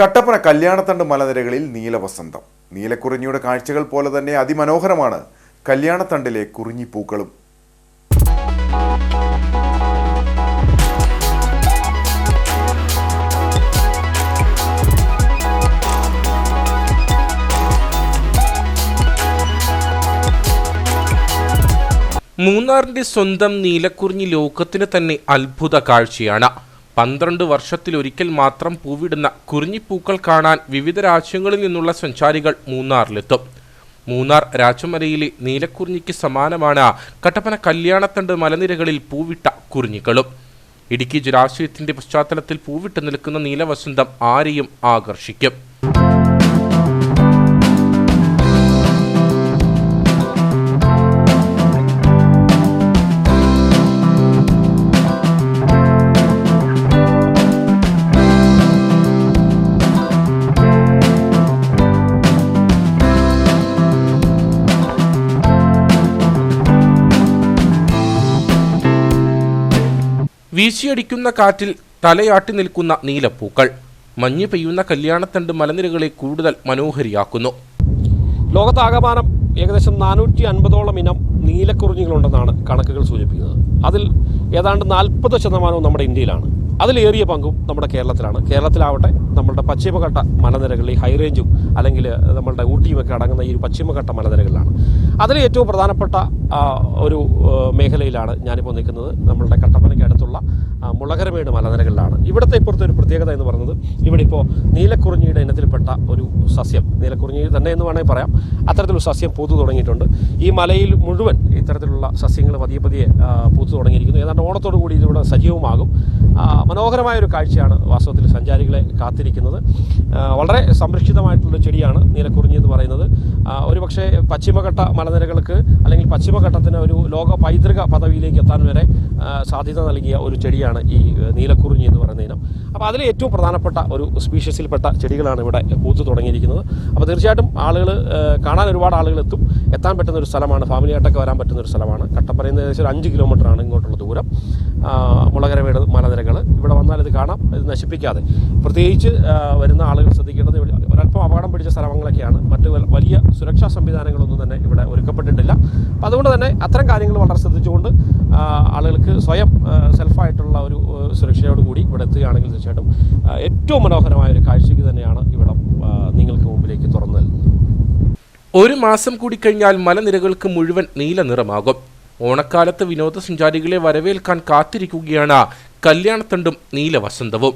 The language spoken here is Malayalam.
കട്ടപ്പന കല്യാണത്തണ്ട് മലനിരകളിൽ നീലവസന്തം. നീലക്കുറിഞ്ഞിയുടെ കാഴ്ചകൾ പോലെ തന്നെ അതിമനോഹരമാണ് കല്യാണത്തണ്ടിലെ കുറിഞ്ഞിപ്പൂക്കളും. മൂന്നാറിന്റെ സ്വന്തം നീലക്കുറിഞ്ഞി ലോകത്തിന് തന്നെ അത്ഭുത കാഴ്ചയാണ്. പന്ത്രണ്ട് വർഷത്തിലൊരിക്കൽ മാത്രം പൂവിടുന്ന കുറിഞ്ഞിപ്പൂക്കൾ കാണാൻ വിവിധ രാജ്യങ്ങളിൽ നിന്നുള്ള സഞ്ചാരികൾ മൂന്നാറിലെത്തും. മൂന്നാർ രാജമലയിലെ നീലക്കുറിഞ്ഞിക്ക് സമാനമാണ് കട്ടപ്പന കല്യാണത്തണ്ട് മലനിരകളിൽ പൂവിട്ട കുറിഞ്ഞികളും ഇടുക്കി ജലാശയത്തിന്റെ പശ്ചാത്തലത്തിൽ പൂവിട്ട് നിൽക്കുന്ന നീലവസന്തം ആരെയും ആകർഷിക്കും. വീശിയടിക്കുന്ന കാറ്റിൽ തലയാട്ടി നിൽക്കുന്ന നീലപ്പൂക്കൾ. മഞ്ഞ് പെയ്യുന്ന കല്യാണത്തണ്ട് മലനിരകളെ കൂടുതൽ മനോഹരിയാക്കുന്നു. ലോകത്താകമാനം ഏകദേശം നാനൂറ്റി അൻപതോളം ഇനം നീലക്കുറിഞ്ഞികളുണ്ടെന്നാണ് കണക്കുകൾ സൂചിപ്പിക്കുന്നത്. അതിൽ ഏതാണ്ട് നാൽപ്പത് ശതമാനവും നമ്മുടെ ഇന്ത്യയിലാണ്. അതിലേറിയ പങ്കും നമ്മുടെ കേരളത്തിലാണ്. കേരളത്തിലാവട്ടെ നമ്മളുടെ പശ്ചിമഘട്ട മലനിരകളിൽ ഹൈറേഞ്ചും അല്ലെങ്കിൽ നമ്മളുടെ ഊട്ടിയുമൊക്കെ അടങ്ങുന്ന ഈ പശ്ചിമഘട്ട മലനിരകളിലാണ്. അതിൽ ഏറ്റവും പ്രധാനപ്പെട്ട ഒരു മേഖലയിലാണ് ഞാനിപ്പോൾ നിൽക്കുന്നത്. നമ്മളുടെ കട്ടപ്പനയ്ക്ക് അടുത്തുള്ള മുളകരമേട് മലനിരകളിലാണ്. ഇവിടുത്തെ ഇപ്പുറത്തെ ഒരു പ്രത്യേകത എന്ന് പറയുന്നത് ഇവിടെ ഇപ്പോൾ നീലക്കുറിഞ്ഞിയുടെ ഇനത്തിൽപ്പെട്ട ഒരു സസ്യം. നീലക്കുറിഞ്ഞി തന്നെ എന്ന് വേണമെങ്കിൽ പറയാം. അത്തരത്തിലൊരു സസ്യം പൂത്തു തുടങ്ങിയിട്ടുണ്ട്. ഈ മലയിൽ മുഴുവൻ ഇത്തരത്തിലുള്ള സസ്യങ്ങൾ പതിയെ പതിയെ പൂത്തു തുടങ്ങിയിരിക്കുന്നു. ഏതാണ്ട് ഓണത്തോടു കൂടി ഇതിവിടെ സജീവമാകും. മനോഹരമായ ഒരു കാഴ്ചയാണ് വാസ്തവത്തിൽ സഞ്ചാരികളെ കാത്തിരിക്കുന്നത്. വളരെ സംരക്ഷിതമായിട്ടുള്ള ചെടിയാണ് നീലക്കുറിഞ്ഞി എന്ന് പറയുന്നത്. ഒരു ഒരുപക്ഷെ പശ്ചിമഘട്ട മലനിരകൾക്ക് അല്ലെങ്കിൽ പശ്ചിമഘട്ടത്തിന് ഒരു ലോക പൈതൃക പദവിയിലേക്ക് എത്താൻ വരെ സാധ്യത നൽകിയ ഒരു ചെടിയാണ് ഈ നീലക്കുറിഞ്ഞി എന്ന് പറയുന്ന ഇനം. അപ്പോൾ അതിൽ ഏറ്റവും പ്രധാനപ്പെട്ട ഒരു സ്പീഷ്യസിൽപ്പെട്ട ചെടികളാണ് ഇവിടെ പൂത്തു തുടങ്ങിയിരിക്കുന്നത്. അപ്പോൾ തീർച്ചയായിട്ടും ആളുകൾ കാണാൻ ഒരുപാട് ആളുകൾ എത്തും. എത്താൻ പറ്റുന്ന ഒരു സ്ഥലമാണ് ഫാമിലി ഫാമിലിയായിട്ടൊക്കെ വരാൻ പറ്റുന്ന ഒരു സ്ഥലമാണ്. കട്ടപ്പനയിൽ നിന്ന് ഏകദേശം ഒരു അഞ്ച് കിലോമീറ്ററാണ് ഇങ്ങോട്ടുള്ള ദൂരം. മുളകരമേട് മലനിരകൾ ഇവിടെ വന്നാൽ ഇത് കാണാം ഇത് നശിപ്പിക്കാതെ. പ്രത്യേകിച്ച് വരുന്ന ആളുകൾ ശ്രദ്ധിക്കേണ്ടത് ഇവിടെ ഒരല്പം അപകടം പിടിച്ച സ്ഥലങ്ങളൊക്കെയാണ്. മറ്റ് വലിയ സുരക്ഷാ സംവിധാനങ്ങളൊന്നും തന്നെ ഇവിടെ ഒരുക്കപ്പെട്ടിട്ടില്ല. അപ്പോൾ അതുകൊണ്ട് തന്നെ അത്തരം കാര്യങ്ങൾ വളരെ ശ്രദ്ധിച്ചുകൊണ്ട് ആളുകൾക്ക് സ്വയം സെൽഫായിട്ടുള്ള ഒരു സുരക്ഷയോട് കൂടി ഇവിടെ എത്തുകയാണെങ്കിൽ തീർച്ചയായിട്ടും ഏറ്റവും മനോഹരമായ ഒരു കാഴ്ചയ്ക്ക് തന്നെയാണ് ഇവിടം നിങ്ങൾക്ക് മുമ്പിലേക്ക് തുറന്നു നൽകുന്നത്. ഒരു മാസം കൂടി കഴിഞ്ഞാൽ മലനിരകൾക്ക് മുഴുവൻ നീല നിറമാകും. ഓണക്കാലത്ത് വിനോദസഞ്ചാരികളെ വരവേൽക്കാൻ കാത്തിരിക്കുകയാണ് കല്യാണത്തണ്ടും നീലവസന്തവും.